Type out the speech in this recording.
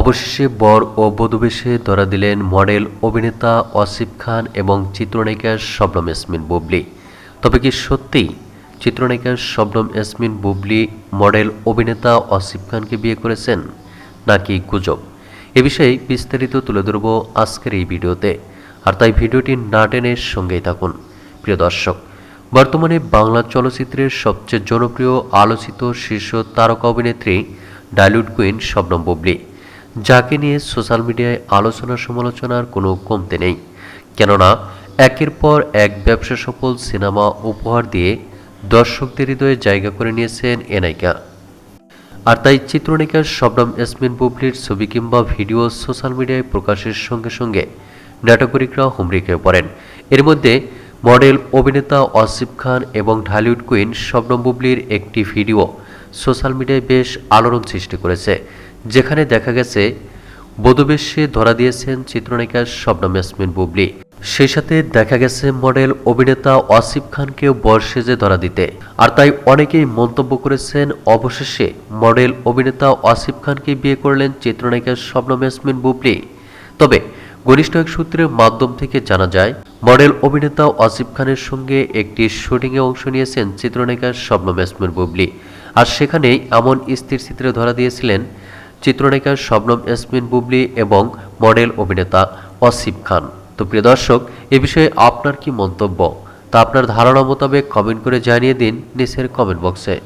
অবশেষে বর ও বধূবেশে ধরা দিলেন মডেল, অভিনেতা আসিফ খান এবং চিত্রনায়িকা শবনম ইয়াসমিন বুবলি। তবে কি সত্যিই চিত্রনায়িকা শবনম ইয়াসমিন বুবলি মডেল, অভিনেতা আসিফ খানকে বিয়ে করেছেন, নাকি গুজব? এ বিষয়ে বিস্তারিত তুলে ধরব আজকের এই ভিডিওতে। আর তাই ভিডিওটি না টেনে সঙ্গেই থাকুন। প্রিয় দর্শক, বর্তমানে বাংলা চলচ্চিত্রের সবচেয়ে জনপ্রিয় আলোচিত শীর্ষ তারকা অভিনেত্রী ডাইলুড কুইন শবনম বুবলি। যাকে নিয়ে সোশ্যাল মিডিয়ায় আলোচনা সমালোচনার কোনো কমতে নেই। কেননা, একের পর এক ব্যবসা সফল সিনেমা উপহার দিয়ে দর্শকদের হৃদয়ে জায়গা করে নিয়েছেন এ নায়িকা। আর তাই চিত্রনায়িকা শবনম ইয়াসমিন বুবলির ছবি কিংবা ভিডিও সোশ্যাল মিডিয়ায় প্রকাশের সঙ্গে সঙ্গে নাটকরিকরা হুমড়ি খেয়ে পড়েন। এর মধ্যে মডেল, অভিনেতা অসিফ খান এবং ঢালিউড কুইন শবনম বুবলির একটি ভিডিও সোশ্যাল মিডিয়ায় বেশ আলোড়ন সৃষ্টি করেছে, যেখানে দেখা গেছে বধুবেশে ধরা দিয়েছেন চিত্রনায়িকা শবনম ইয়াসমিন বুবলি। সেই সাথে দেখা গেছে মডেল অভিনেতা আসিফ খানকেও বর্ষেজে ধরা দিতে। আর তাই অনেকেই মন্তব্য করেছেন, অবশেষে মডেল অভিনেতা আসিফ খানকে বিয়ে করলেন চিত্রনায়িকা শবনম ইয়াসমিন বুবলি। তবে ঘনিষ্ঠ এক সূত্রের মাধ্যম থেকে জানা যায়, মডেল অভিনেতা আসিফ খানের সঙ্গে একটি শুটিংয়ে অংশ নিয়েছেন চিত্রনায়িকা শবনম ইয়াসমিন বুবলি। আর সেখানেই এমন স্থির চিত্রে ধরা দিয়েছিলেন চিত্রনায়িকা শবনম এসমিন বুবলি এবং মডেল অভিনেতা অসিফ খান। তো প্রিয় দর্শক, এ বিষয়ে আপনার কি মন্তব্য? তা আপনার ধারণা মোতাবেক কমেন্ট করে জানিয়ে দিন নিচের কমেন্ট বক্সে।